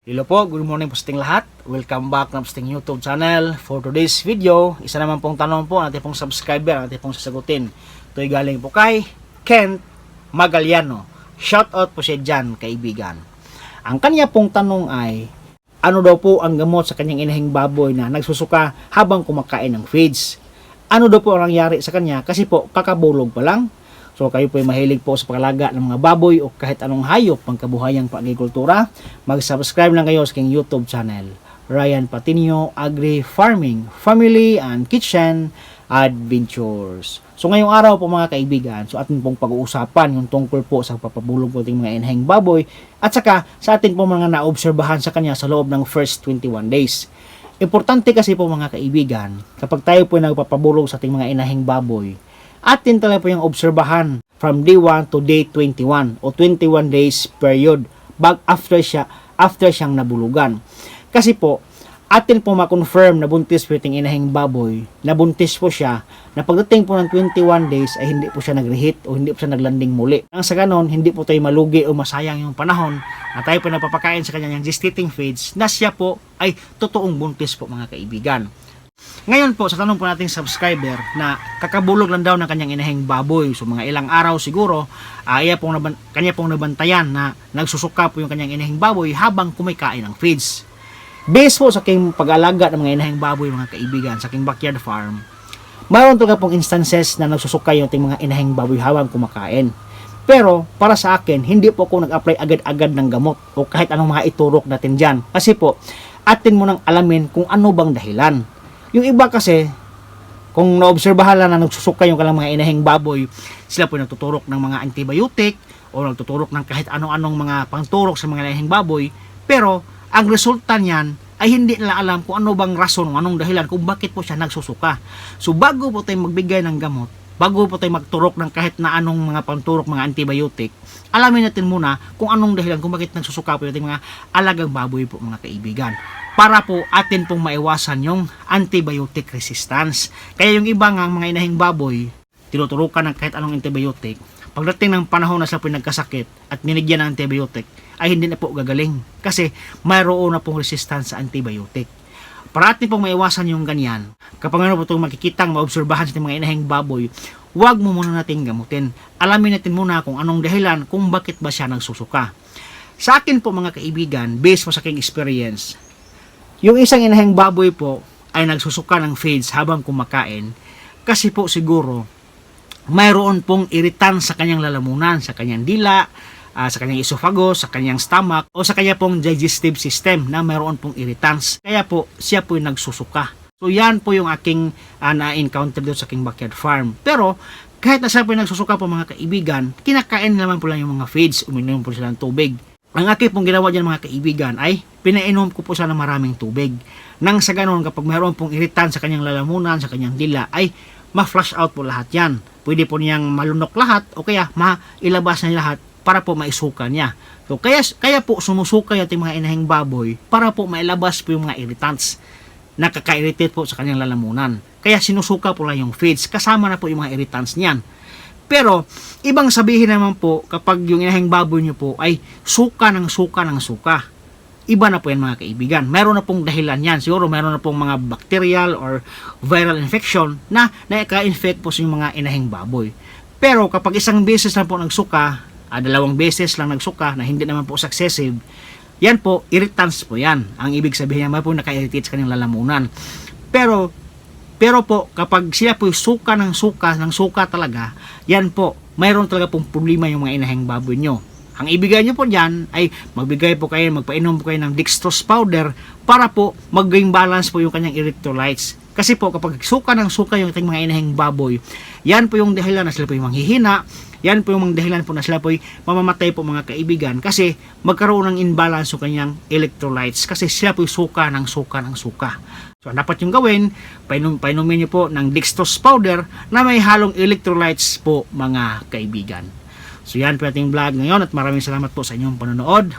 Hello po, good morning po sa lahat. Welcome back na sa ating YouTube channel. For today's video, isa naman pong tanong po natin pong subscriber, natin pong sasagutin. Ito'y galing po kay Kent Magaliano. Shout out po siya dyan, kaibigan. Ang kanya pong tanong ay, ano daw po ang gamot sa kanyang inahing baboy na nagsusuka habang kumakain ng feeds? Ano daw po ang nangyari sa kanya? Kasi po, kakabulog pa lang. So kayo po ay mahilig po sa paglaga ng mga baboy o kahit anong hayop pang kabuhayang pag-agrikultura, mag-subscribe lang kayo sa aking YouTube channel. Ryan Patinio Agri Farming, Family and Kitchen Adventures. So ngayong araw po mga kaibigan, so atin pong pag-uusapan yung tungkol po sa papabulog po ating mga inahing baboy at saka sa atin po mga naobserbahan sa kanya sa loob ng first 21 days. Importante kasi po mga kaibigan, kapag tayo po nagpapabulog sa ating mga inahing baboy, atin talaga po yung obserbahan from day 1 to day 21 o 21 days period bag after siya after siyang nabulugan. Kasi po, atin po ma-confirm na buntis po yung inahing baboy, na buntis po siya, na pagdating po ng 21 days ay hindi po siya nag-reheat o hindi po siya naglanding muli. Ang sa ganon, hindi po tayo malugi o masayang yung panahon na tayo po napapakain sa kanya yung gestating feeds na siya po ay totoong buntis po mga kaibigan. Ngayon po, sa tanong po nating subscriber na kakabulog lang daw ng kanyang inahing baboy. So mga ilang araw siguro, uh, iya pong naban, kanya pong nabantayan na nagsusuka po yung kanyang inahing baboy habang kumikain ng feeds. Based po sa aking pag-alaga ng mga inahing baboy mga kaibigan sa aking backyard farm, mayroon talaga pong instances na nagsusuka yung ating mga inahing baboy habang kumakain. Pero para sa akin, hindi po ako nag-apply agad-agad ng gamot o kahit anong mga iturok natin dyan. Kasi po, atin mo nang alamin kung ano bang dahilan. Yung iba kasi, kung naobserbahan lang na nagsusuka yung kalang mga inahing baboy, sila po nagtuturok ng mga antibiotic o nagtuturok ng kahit anong-anong mga pangturok sa mga inahing baboy. Pero, ang resulta niyan ay hindi nila alam kung ano bang rason, anong dahilan, kung bakit po siya nagsusuka. So, bago po tayo magbigay ng gamot, bago po tayo magturok ng kahit na anong mga pangturok, mga antibiotic, alamin natin muna kung anong dahilan, kung bakit nagsusuka po yung mga alagang baboy po mga kaibigan para po atin pong maiwasan yung antibiotic resistance. Kaya yung iba nga mga inahing baboy, tinuturukan ng kahit anong antibiotic, pagdating ng panahon na sila po nagkasakit at ninigyan ng antibiotic, ay hindi na po gagaling. Kasi mayroon na pong resistance sa antibiotic. Para atin pong maiwasan yung ganyan, kapag ano po itong makikitang maobserbahan sa mga inahing baboy, huwag mo muna natin gamutin. Alamin natin muna kung anong dahilan kung bakit ba siya nagsusuka. Sa akin po mga kaibigan, based po sa aking experience, yung isang inahing baboy po ay nagsusuka ng feeds habang kumakain kasi po siguro mayroon pong iritan sa kanyang lalamunan, sa kanyang dila, ah, sa kanyang esophagus, sa kanyang stomach o sa kanya pong digestive system na mayroon pong irritants. Kaya po siya po yung nagsusuka. So yan po yung aking ah, na-encounter doon sa aking backyard farm. Pero kahit na siya po yung nagsusuka po mga kaibigan, kinakain naman po lang yung mga feeds, uminom po sila ng tubig. Ang aking pong ginawa dyan mga kaibigan ay pinainom ko po siya ng maraming tubig. Nang sa ganon kapag mayroon pong iritan sa kanyang lalamunan, sa kanyang dila, ay ma-flush out po lahat yan. Pwede po niyang malunok lahat o kaya mailabas na lahat para po maisuka niya. So, kaya, kaya po sumusuka yung ating mga inahing baboy para po mailabas po yung mga irritants nakaka-irritate po sa kanyang lalamunan. Kaya sinusuka po lang yung feeds, kasama na po yung mga irritants niyan. Pero, ibang sabihin naman po, kapag yung inahing baboy nyo po ay suka ng suka ng suka. Iba na po yan mga kaibigan. Meron na pong dahilan yan. Siguro meron na pong mga bacterial or viral infection na naka-infect po sa yung mga inahing baboy. Pero kapag isang beses lang po nagsuka, ah, dalawang beses lang nagsuka na hindi naman po successive, yan po, irritants po yan. Ang ibig sabihin niya, may po naka-irritate sa kanyang lalamunan. Pero, pero po, kapag sila po suka ng suka, ng suka talaga, yan po, mayroon talaga pong problema yung mga inahing baboy nyo. Ang ibigay nyo po dyan ay magbigay po kayo, magpainom po kayo ng dextrose powder para po mag-gain balance po yung kanyang electrolytes. Kasi po kapag suka ng suka yung ating mga inahing baboy, yan po yung dahilan na sila po yung manghihina, yan po yung mga dahilan po na sila po ay mamamatay po mga kaibigan kasi magkaroon ng imbalance yung kanyang electrolytes kasi sila po yung suka ng suka ng suka. So, dapat yung gawin, painom, painumin nyo po ng dextrose powder na may halong electrolytes po mga kaibigan. So, yan po ating vlog ngayon at maraming salamat po sa inyong panonood.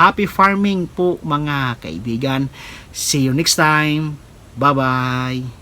Happy farming po mga kaibigan. See you next time. Bye-bye.